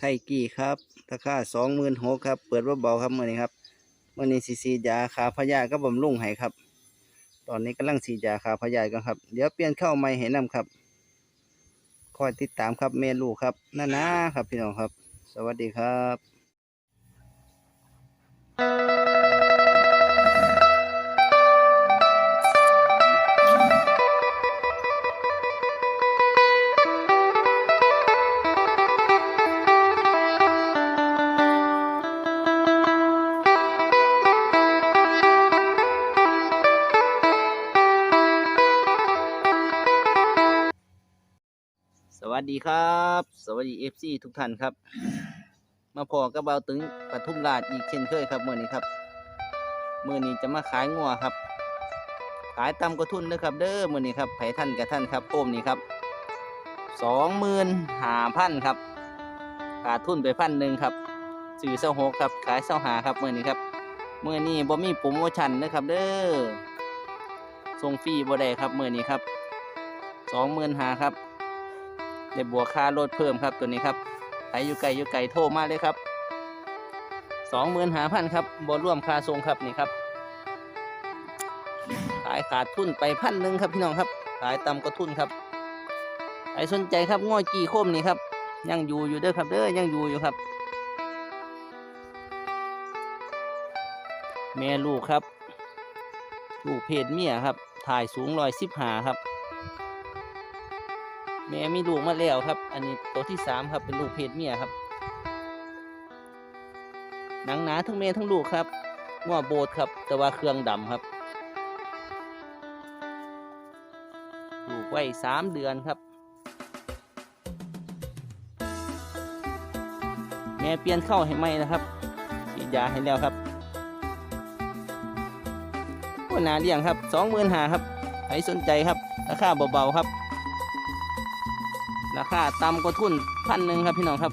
ไทยกี้ครับราคาสองหมื่นหกครับ เปิดเบาๆครับมื่อนี้ครับมื่อนี้สีสียาขาพยาก็บำลุ่งไห้ครับ ตอนนี้กำลังสียาขาพยากันครับ เดี๋ยวเปลี่ยนเข้าไม่เห็นนำครับ คอยติดตามครับเมลูครับนั่นนะครับพี่น้องครับ สวัสดีครับ วัสดีครับ สวัสดีเอฟซีทุกท่านครับ มาพอกับเบาตึงปทุมราชอีกเช่นเคยครับเมื่อนี้ครับเมื่อนี้จะมาขายงัวครับ ขายตามกระทุนนะครับ เด้อเมื่อนี้ครับไผท่านกับท่านครับโอมนี่ครับสองหมื่นห้าพันครับ ขาดทุนไปพันหนึ่งครับสื่อเส้าหกครับ ขายเส้าหาครับเมื่อนี้ครับเมื่อนี้บ่มีโปรโมชั่นนะครับ เด้อส่งฟรีบ่ได้ครับเมื่อนี้ครับสองหมื่นห้าครับ ได้บวกค่ารถเพิ่มครับตัวนี้ครับใครอยู่ไกลอยู่ไกลโทรมาเลยครับสองหมื่นหาพันครับบร่วมค่าส่งครับนี่ครับ ขายขาดทุนไปพันหนึ่งครับพี่น้องครับ ขายต่ำก็ทุนครับใครสนใจครับง้อยกี่โคมนี่ครับ ยังอยู่อยู่เด้อครับเด้อยังอยู่อยู่ครับ แม่ลูกครับ ลูกเพศเมียครับ ถ่ายสูงร้อยสิบหาครับ แม่มีลูกมาแล้วครับ อันนี้ตัวที่สามครับเป็นลูกเพศเมียครับหนังหนาทั้งแม่ทั้งลูกครับงัวโบดครับ แต่ว่าเครื่องดำครับลูกไว้สามเดือนครับ แม่เปลี่ยนเข้าให้ไหมนะครับฉีดยาให้แล้วครับโอ้หนาเลี้ยงครับสองหมื่นหาครับใครสนใจครับราคาเบาๆครับ ราคาต่ำกว่าทุนพันหนึ่งครับพี่น้องครับ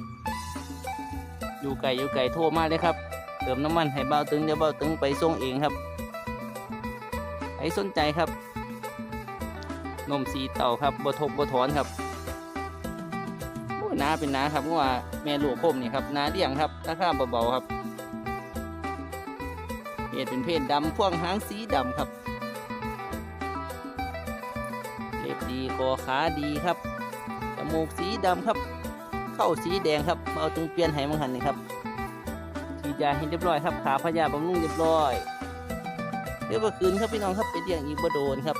อยู่ไก่อยู่ไก่โทรมาเลยครับ เติมน้ำมันให้เบาตึงเดี๋ยวเบาตึงไปส่งเองครับใครสนใจครับนมสีเต่าครับบทกบถอนครับโอ้าเป็นน้าครับเพราะว่าแม่ลูกคมนี่ครับน้าเดี่ยงครับราคาเบาๆครับเพศเป็นเพศดำพ่วงหางสีดำครับเล็บดีคอขาดีครับ จมูกสีดำครับ เข้าสีแดงครับมาเอาตรงเปลี่ยนให้มังหันนี่ครับฉีดยาให้เรียบร้อยครับขาพยาบำรุงเรียบร้อยเดี๋ยวก็คืนครับพี่น้องครับไปเลี้ยงอีกบ่โดนครับ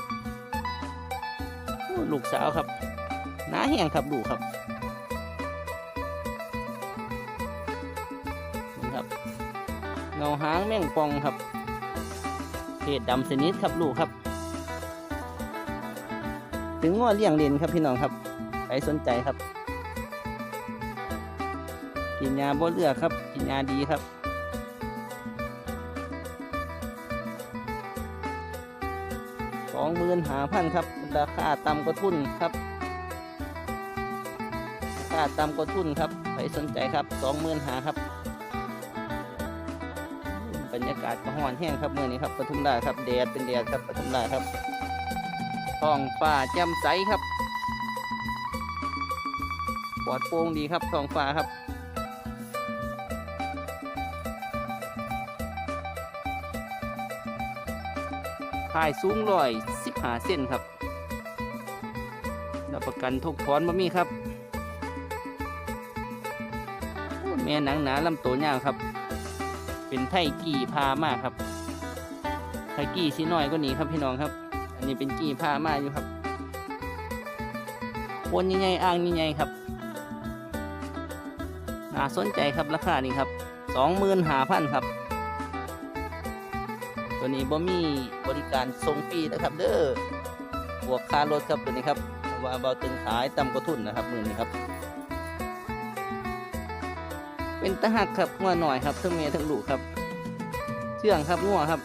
ลูกสาวครับน้าแห้งครับลูกครับนี่ครับเงาหางแม่งปองครับเพศดำสนิทครับลูกครับ ถึงว่าเลี้ยงเลนครับพี่น้องครับ ใครสนใจครับ กินยาบ่เลือกครับ กินยาดีครับสองหมื่นหาพันครับ ราคาต่ำกว่าทุนครับราคาต่ำกว่าทุนครับใครสนใจครับสองหมื่นหาครับ บรรยากาศก็ห้อนแห้งครับเมื่อนี้ครับปทุมราชครับแดดเป็นแดดครับปทุมราชครับท้องฟ้าแจ่มใสครับ ปลอดโปร่งดีครับท้องฟ้าครับถ่ายสูงร้อยสิบหาเส้นครับรับประกันทุกถอนมามีครับแม่หนังหนาลำตัวยาวครับ เป็นไทกี่พามากครับไทกี่สีน้อยก็หนีครับพี่น้องครับ อันนี้เป็นกี่พามากอยู่ครับโคนใหญ่ๆอ่างใหญ่ๆครับ น่าสนใจครับราคานี้ครับสองหมื่นห้าพันครับ ตัวนี้บ่มีบริการส่งฟรีนะครับ เด้อบวกค่ารถครับตัวนี้ครับว่าเบาตึงขายต่ำกว่าทุนนะครับมือนี้ครับ เป็นตะหักครับงัวหน่อยครับทั้งเมียทั้งลูกครับ เชื่องครับงัวครับ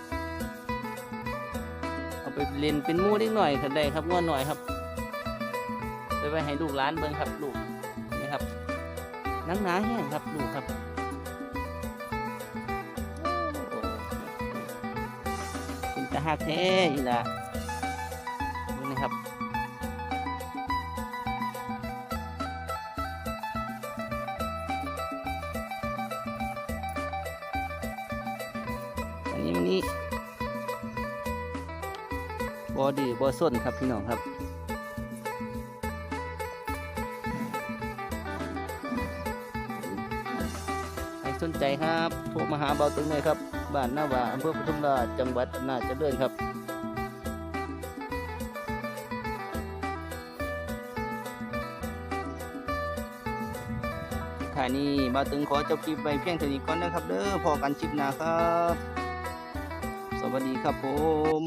เอาไปเล่นเป็นมูเล็กหน่อยกันได้ครับงัวหน่อยครับไปไว้ให้ลูกร้านเบิ้งครับลูกนี่ครับ นักหนาแห้งครับดูครับเป็นตาหักแท้อยู่ละดูนะครับอันนี้มันนี้บอดีบอส้นครับพี่น้องครับ สนใจครับโทรมาหาเบาตึงเลยครับ บ้านหน้าว่าอำเภอปทุมราชจังหวัดอำนาจเจริญครับถ่านี้เบาตึงขอจบคลิปไปเพียงเท่านี้ก่อนนะครับ เด้อพอกันคลิปหน้าครับ สวัสดีครับผม